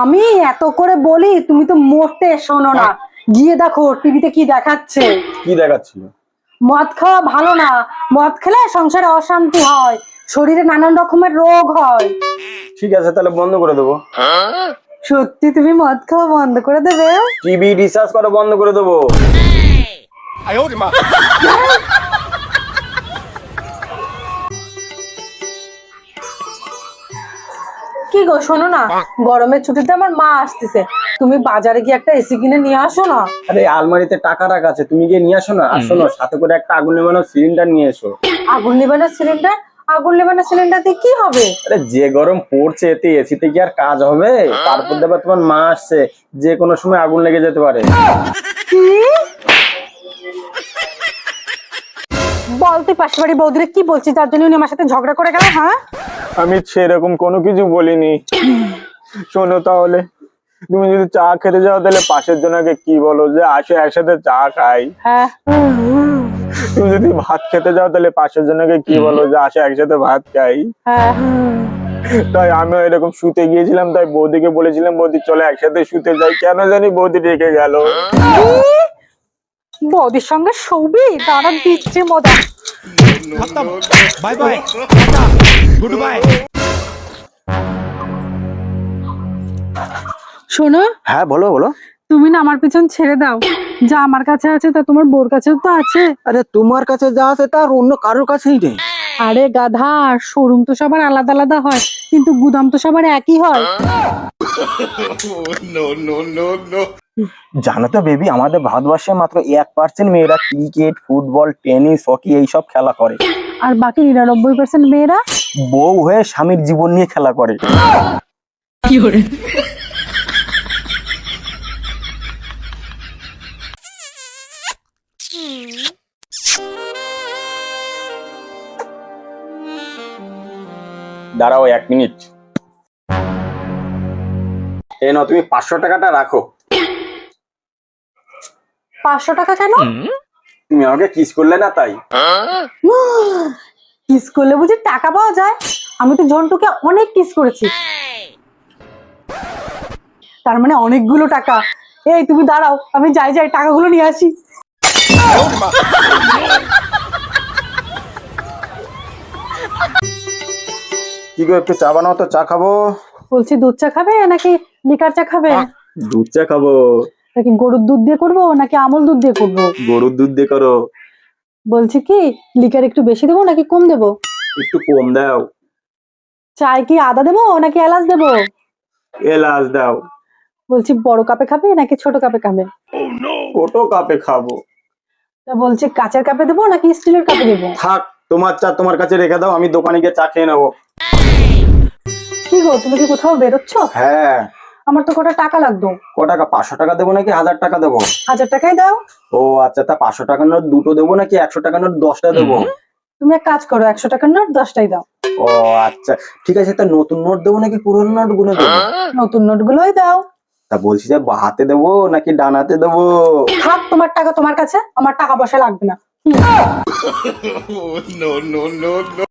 আমি এত করে বলি তুমি তো মরতে শোনো না। গিয়ে দেখো টিভিতে কি দেখাচ্ছে। কি দেখাচ্ছিল? মদ খাওয়া ভালো না। মদ খেলে সংসারে অশান্তি হয়। শরীরে নানান রকমের রোগ হয়। ঠিক আছে তাহলে বন্ধ করে দেবো। সত্যি তুমি মদ খাওয়া বন্ধ করে দেবে? টিভি রিচার্জ করা বন্ধ করে দেবো। কি গো শোনো না গরমের ছুটিতে আমার মা আসতেছে। তুমি বাজারে গিয়ে একটা এসি কিনে নিয়ে আসো না। আরে আলমারিতে টাকা রাখা আছে তুমি গিয়ে নিয়ে আসো না। আর শোনো সাথে করে একটা আগুন নেবানোর সিলিন্ডার নিয়ে এসো। আগুন নেবানোর সিলিন্ডার আগুন নেবানোর সিলিন্ডার দিয়ে কি হবে? আরে যে গরম পড়ছে এতে এসিতে কি আর কাজ হবে? তারপর দেবে তোমার মা আসছে যে কোনো সময় আগুন লেগে যেতে পারে। কি? বল তুই পাশের বাড়ি বৌদিরে কি বলছিস? তার জন্য উনি আমার সাথে ঝগড়া করে গেল হ্যাঁ? আমি সেরকম কোনো কিছু বলিনি। শোনো তাহলে তুমি যদি চা খেতে যাও তাহলে পাশের জনকে কি বলো যে আসো একসাথে চা খাই। হ্যাঁ। তুমি যদি ভাত খেতে যাও তাহলে পাশের জনকে কি বলো যে আসে একসাথে ভাত খাই। হ্যাঁ। তাই আমিও এরকম শুতে গিয়েছিলাম তাই বৌদিকে বলেছিলাম বৌদি চলে একসাথে শুতে যাই। কেন জানি বৌদি রেখে গেল? বদির সঙ্গে শোবি? দাঁড়া হ্যাঁ। দিচ্ছে মজা। Bye bye. Good bye. শোনো। হ্যাঁ বলো বলো। তুমি না আমার পিছন ছেড়ে দাও। যা আমার কাছে আছে তা তোমার বোর কাছেও তো আছে। আরে তোমার কাছে যা আছে তা আর অন্য কারোর কাছেই নেই। আরে গাধা শোরুম তো সবার আলাদা আলাদা হয় কিন্তু গুদাম তো সবার একই হয়। জানো তো বেবি আমাদের ভারতবর্ষে মাত্র এক পার্সেন্ট মেয়েরা ক্রিকেট ফুটবল টেনিস হকি এইসব খেলা করে। আর বাকি নিরানব্বই পার্সেন্ট মেয়েরা? বউ হয়ে স্বামীর জীবন নিয়ে খেলা করে? দাঁড়াও এক মিনিট। এ নাও তুমি পাঁচশো টাকাটা রাখো। পাঁচশো টাকা কেন? তুমি আমাকে কিস করলে না তাই। কিস করলে বুঝি টাকা পাওয়া যায়? আমি তো ঝন্টুকে অনেক কিস করেছি। তার মানে অনেকগুলো টাকা। এই তুমি দাঁড়াও আমি যাই যাই টাকাগুলো নিয়ে আসি। কি গো একটু চা বানাও তো চা খাব। বলছি দুধ চা খাবে নাকি লিকার চা খাবে? দুধ চা খাব। নাকি গরুর দুধ দিয়ে করব নাকি আমল দুধ দিয়ে করব? গরুর দুধ দিয়ে করো। বলছি কি লিকার একটু বেশি দেবো নাকি কম দেবো? একটু কম দাও। চায় কি আদা দেবো নাকি এলাচ দেবো? এলাচ দাও। বলছি বড় কাপে খাবে নাকি ছোট কাপে খাবে? ছোট কাপে খাব। তা বলছি কাঁচের কাপে দেবো নাকি স্টিলের কাপে দেবো? থাক তোমার চা তোমার কাছে রেখে দাও আমি দোকানে গিয়ে চা খেয়ে নেব। কি গো তুমি কি কোথাও বেরোচ্ছ? হ্যাঁ। আমার তো কটা টাকা লাগতো। ক টাকা? পাঁচশো টাকা দেবো নাকি? হাজার টাকা দেবো? হাজার টাকাই দাও। ও আচ্ছা তা পাঁচশো টাকার নোট দুটো দেবো নাকি? একশো টাকার নোট দশটা দেবো? তুমি এক কাজ করো একশো টাকার নোট দশটাই দাও। ও আচ্ছা ঠিক আছে তা নতুন নোট দেবো নাকি পুরোনো নোটগুলো দেবো নতুন নোট গুলোই দাও। তা বলছি যে বাহাতে দেবো নাকি ডানাতে দেবো? থাক তোমার টাকা তোমার কাছে আমার টাকা পয়সা লাগবে না। no no no